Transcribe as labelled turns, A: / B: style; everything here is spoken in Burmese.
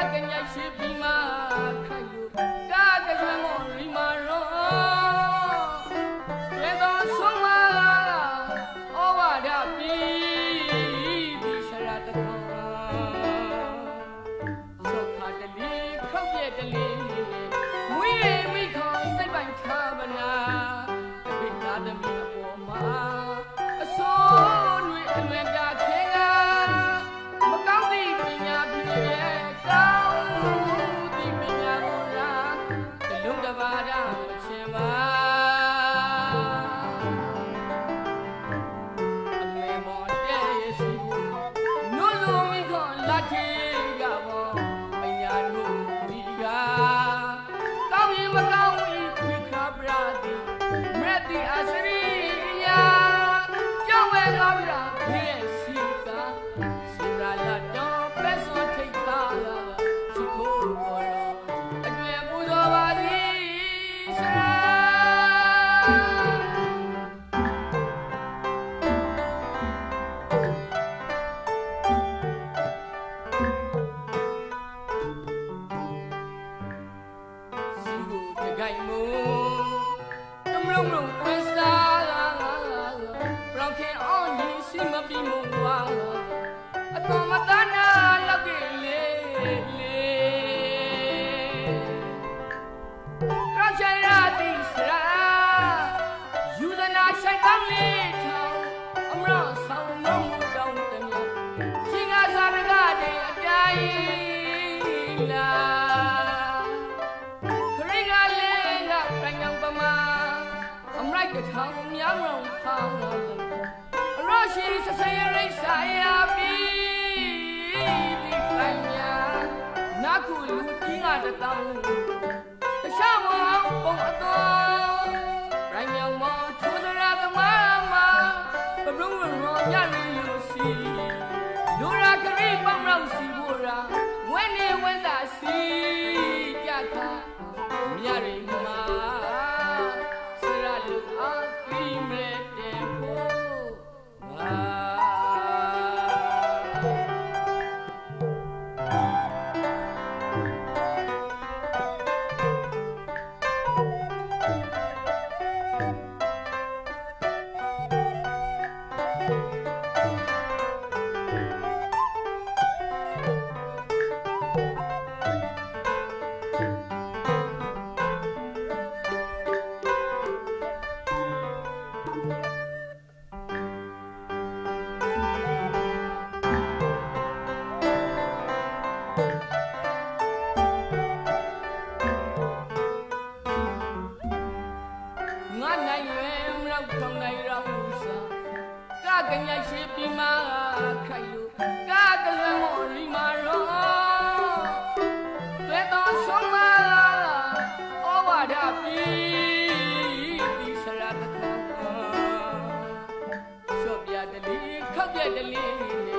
A: စာကက ကစီရာလာတော့ပဲစွ အတွင်ပူဇော်ပါသည်ဆရာစီကိုတကိုင်မုံတမလုံးလုံးဝက်စားလာဘရောင်ခင်အောင်ညီစီမပြီးမုံဝါအတော်မတနာလောက်ကြလေလေရချရာတိစရာယူဇနာဆိုင်ကောင်းလေးထောင်အမရဆောင်လုံးတောင်းတမြရှင်ကစားရကတဲ့အတိုင်းလာခရိကလေးကပြိုင်ငံပမာအမလိုက်တထောင်မြောင်းအောင်ဖောင်းအရရှိစစရရိတ်ဆိုင် လူကြီးကတတောင်းတခြားမအောင်ပုံအတော်ပြိုင်ငံမထိုးစရာသမားမှာဘဘုံရောညနေလူစီလူရာခရိပေါင်းတော့စီဖို့ရာဝဲနေဝဲတာစီကြတာမြရိမာစ ထောင်နိုင်ရောစာကကညာရှိပြီးမှခိုင်လို့ကကစမောရီမာရောတွေ့တော်ဆုံးမဩဝါဒပြီးဒီဆရာတခေါဆော့ပြတလီခောက်ပြတလီ